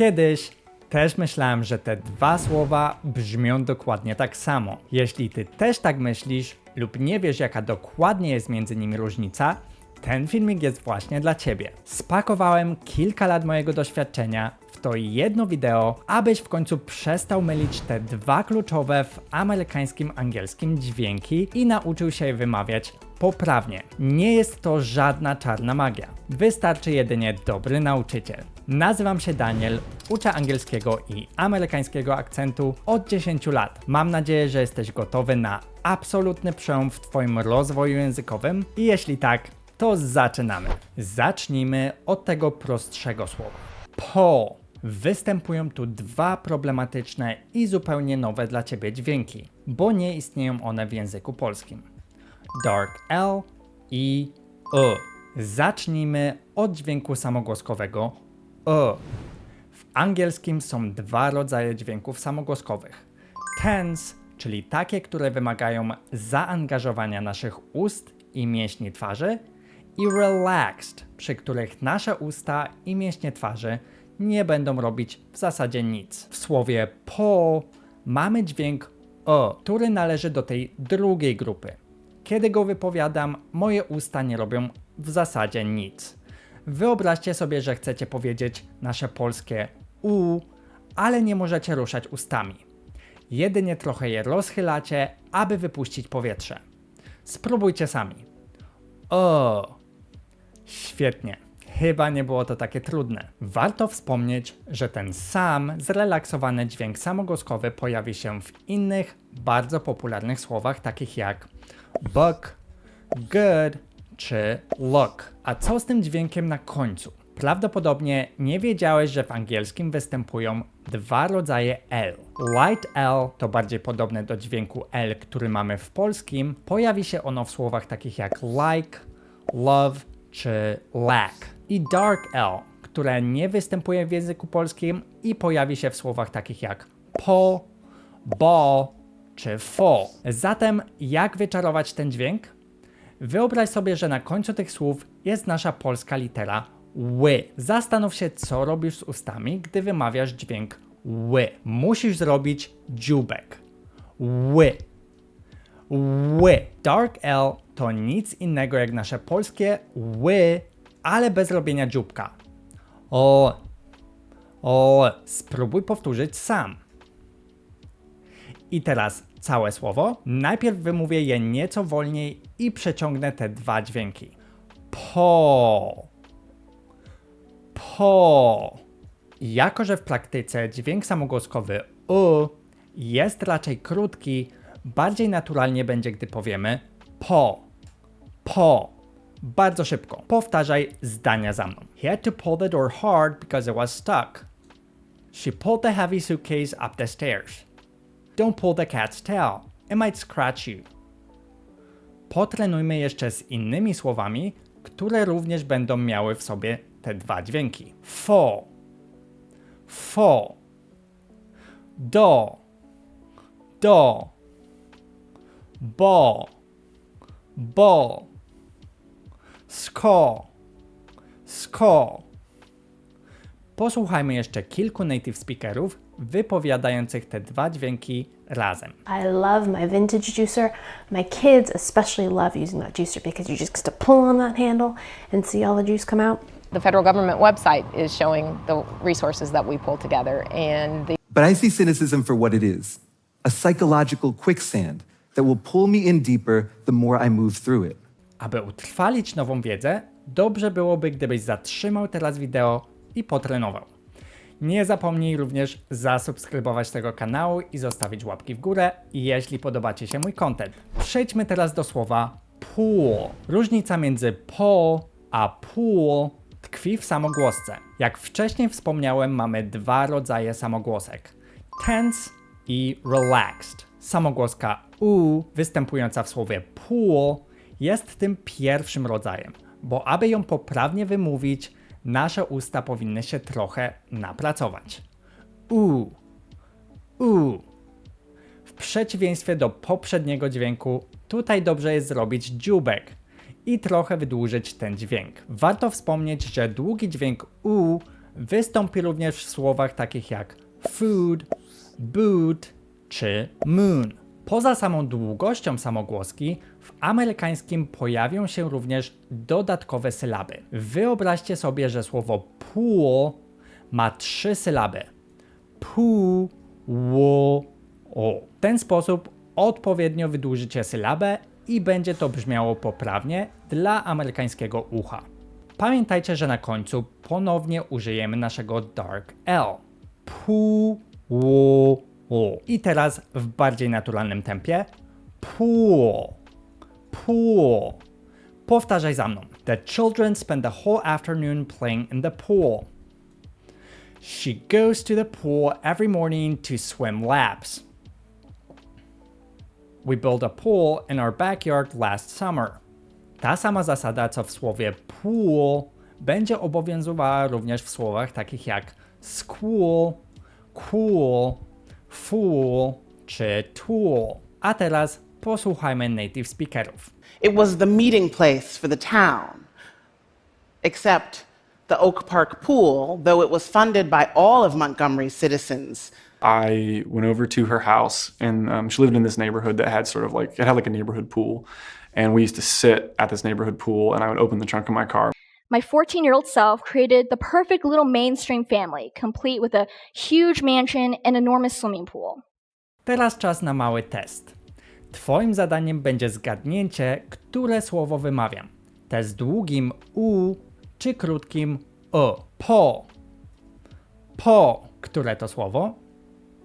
Kiedyś też myślałem, że te dwa słowa brzmią dokładnie tak samo. Jeśli ty też tak myślisz lub nie wiesz jaka dokładnie jest między nimi różnica, ten filmik jest właśnie dla ciebie. Spakowałem kilka lat mojego doświadczenia w to jedno wideo, abyś w końcu przestał mylić te dwa kluczowe w amerykańskim angielskim dźwięki i nauczył się je wymawiać poprawnie. Nie jest to żadna czarna magia. Wystarczy jedynie dobry nauczyciel. Nazywam się Daniel, uczę angielskiego i amerykańskiego akcentu od 10 lat. Mam nadzieję, że jesteś gotowy na absolutny przełom w Twoim rozwoju językowym i jeśli tak, to zaczynamy. Zacznijmy od tego prostszego słowa. Po. Występują tu dwa problematyczne i zupełnie nowe dla Ciebie dźwięki, bo nie istnieją one w języku polskim. Dark L i E. Zacznijmy od dźwięku samogłoskowego E. W angielskim są dwa rodzaje dźwięków samogłoskowych. Tense, czyli takie, które wymagają zaangażowania naszych ust i mięśni twarzy, i relaxed, przy których nasze usta i mięśnie twarzy nie będą robić w zasadzie nic. W słowie po mamy dźwięk e, który należy do tej drugiej grupy. Kiedy go wypowiadam, moje usta nie robią w zasadzie nic. Wyobraźcie sobie, że chcecie powiedzieć nasze polskie u, ale nie możecie ruszać ustami. Jedynie trochę je rozchylacie, aby wypuścić powietrze. Spróbujcie sami. O, Świetnie. Chyba nie było to takie trudne. Warto wspomnieć, że ten sam zrelaksowany dźwięk samogłoskowy pojawi się w innych, bardzo popularnych słowach takich jak book, good czy look. A co z tym dźwiękiem na końcu? Prawdopodobnie nie wiedziałeś, że w angielskim występują dwa rodzaje L. Light L to bardziej podobne do dźwięku L, który mamy w polskim. Pojawi się ono w słowach takich jak like, love czy lack. I dark L, które nie występuje w języku polskim i pojawi się w słowach takich jak po, bo czy fo. Zatem jak wyczarować ten dźwięk? Wyobraź sobie, że na końcu tych słów jest nasza polska litera ły. Zastanów się, co robisz z ustami, gdy wymawiasz dźwięk ły. Musisz zrobić dziubek. Ły. Ły. Dark L to nic innego jak nasze polskie ły, ale bez robienia dzióbka. O, o, spróbuj powtórzyć sam. I teraz całe słowo. Najpierw wymówię je nieco wolniej i przeciągnę te dwa dźwięki. Po. Po. Jako, że w praktyce dźwięk samogłoskowy u jest raczej krótki, bardziej naturalnie będzie, gdy powiemy po. Po. Bardzo szybko. Powtarzaj zdania za mną. He had to pull the door hard because it was stuck. She pulled the heavy suitcase up the stairs. Don't pull the cat's tail. It might scratch you. Potrenujmy jeszcze z innymi słowami, które również będą miały w sobie te dwa dźwięki. Fo. Fo. Do. Do. Bo. Bo. Sko. Sko. Posłuchajmy jeszcze kilku native speakerów wypowiadających te dwa dźwięki razem. I love my vintage juicer. My kids especially love using that juicer because you just get to pull on that handle and see all the juice come out. The federal government website is showing the resources that we pull together, and the But I see cynicism for what it is a psychological quicksand that will pull me in deeper the more I move through it. Aby utrwalić nową wiedzę, dobrze byłoby, gdybyś zatrzymał teraz wideo i potrenował. Nie zapomnij również zasubskrybować tego kanału i zostawić łapki w górę, jeśli podoba Ci się mój content. Przejdźmy teraz do słowa pool. Różnica między po a pool tkwi w samogłosce. Jak wcześniej wspomniałem, mamy dwa rodzaje samogłosek. Tense i relaxed. Samogłoska u występująca w słowie pool jest tym pierwszym rodzajem, bo aby ją poprawnie wymówić, nasze usta powinny się trochę napracować. U, u. W przeciwieństwie do poprzedniego dźwięku, tutaj dobrze jest zrobić dziubek i trochę wydłużyć ten dźwięk. Warto wspomnieć, że długi dźwięk u wystąpi również w słowach takich jak food, boot czy moon. Poza samą długością samogłoski, w amerykańskim pojawią się również dodatkowe sylaby. Wyobraźcie sobie, że słowo pool ma trzy sylaby. Pu, wo, o. W ten sposób odpowiednio wydłużycie sylabę i będzie to brzmiało poprawnie dla amerykańskiego ucha. Pamiętajcie, że na końcu ponownie użyjemy naszego dark L. Pu, wo, o. I teraz w bardziej naturalnym tempie. Pool, pool. Powtarzaj za mną. The children spend the whole afternoon playing in the pool. She goes to the pool every morning to swim laps. We built a pool in our backyard last summer. Ta sama zasada, co w słowie pool, będzie obowiązywała również w słowach takich jak school, cool, fool czy tool. A teraz posłuchajmy native speakerów. It was the meeting place for the town. Except the Oak Park pool, though it was funded by all of Montgomery's citizens, I went over to her house, and um, she lived in this neighborhood that had sort of like it had like a neighborhood pool, and we used to sit at this neighborhood pool, and I would open the trunk of my car. My 14 year old self created the perfect little mainstream family, complete with a huge mansion and enormous swimming pool. Teraz czas na mały test. Twoim zadaniem będzie zgadnięcie, które słowo wymawiam. Te z długim U czy krótkim O. Po. Po. Które to słowo?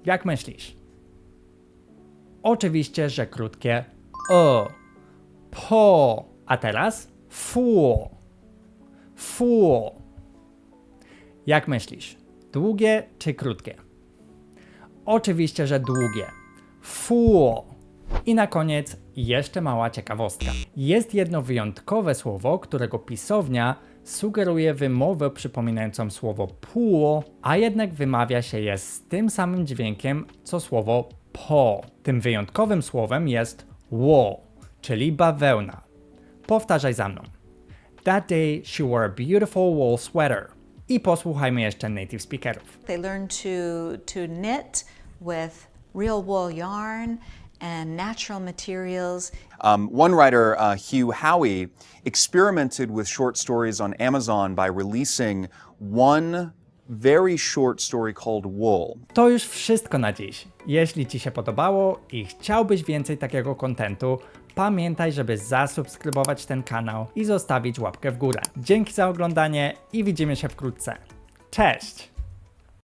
Jak myślisz? Oczywiście, że krótkie O. Po. A teraz Fool. Fool. Jak myślisz? Długie czy krótkie? Oczywiście, że długie. Fool. I na koniec jeszcze mała ciekawostka. Jest jedno wyjątkowe słowo, którego pisownia sugeruje wymowę przypominającą słowo pool, a jednak wymawia się je z tym samym dźwiękiem co słowo po. Tym wyjątkowym słowem jest wool, czyli bawełna. Powtarzaj za mną. That day she wore a beautiful wool sweater. I posłuchajmy jeszcze native speakerów. They learn to, to knit with real wool yarn and natural materials. Um, one writer, uh, Hugh Howey, experimented with short stories on Amazon by releasing one very short story called Wool. To już wszystko na dziś. Jeśli Ci się podobało i chciałbyś więcej takiego kontentu, pamiętaj, żeby zasubskrybować ten kanał i zostawić łapkę w górę. Dzięki za oglądanie i widzimy się wkrótce. Cześć!